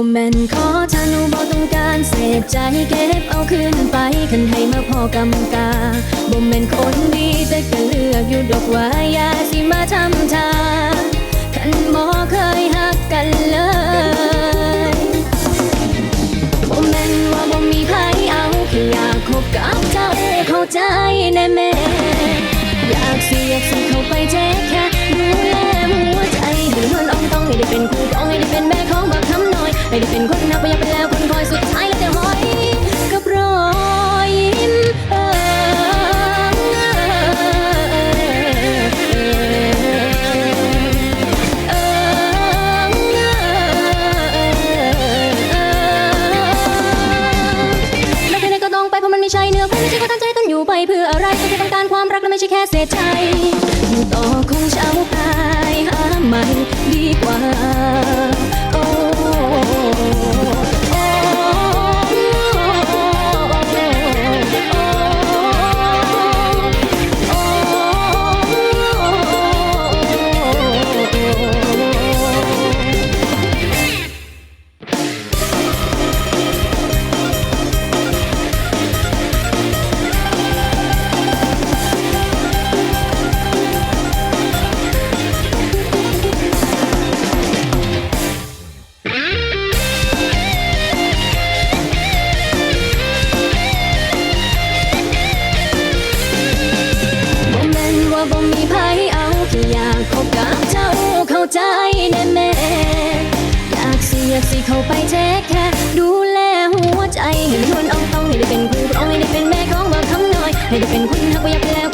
บ่แม่นขอทานุบ่ต้องการเสพใจเก็บเอาคืนไปคันให้มาพอกำกาบ่แม่นคนดีแต่ก็เลือกอยู่ดอกว่าอย่าสิมาทำทาคันบ่เคยหักกันเลยบ่แม่นว่าบ่มีไผเอาแค่อยากคบกับเจ้าเข้าใจแน่แม่อยากสิอยากสิเข้าไปแท้แค่ดูแลหัวใจให้มันอ่องต้องให้ได้เป็นคู่ คำน้อยให้ได้เป็นคนนับไปยากเป็นแล้วคนคอยสุดท้ายแล้วแต่หอยกับรอยยิ้มเออแล้วใครๆก็ต้องไปเพราะมันไม่ใช่เนื้อคู่ไม่ใช่ก็ตั้งใจต้องอยู่ไปเพื่ออะไรก็แค่ต้องการความรักและไม่ใช่แค่เศษใจอยู่ต่อคงเช้า บ่มีไผเอาแค่อยากคบกับเจ้าเข้าใจแน่แม่อยากสิอยากสิเข้าไปแทคแค่ดูแลหัวใจให้มัทวนอ่องต้องให้ได้เป็นครูอ่องให้ได้เป็นแม่ของบ่คำน้อย ให้ได้เป็นคุณหักบ่อยากแล้ว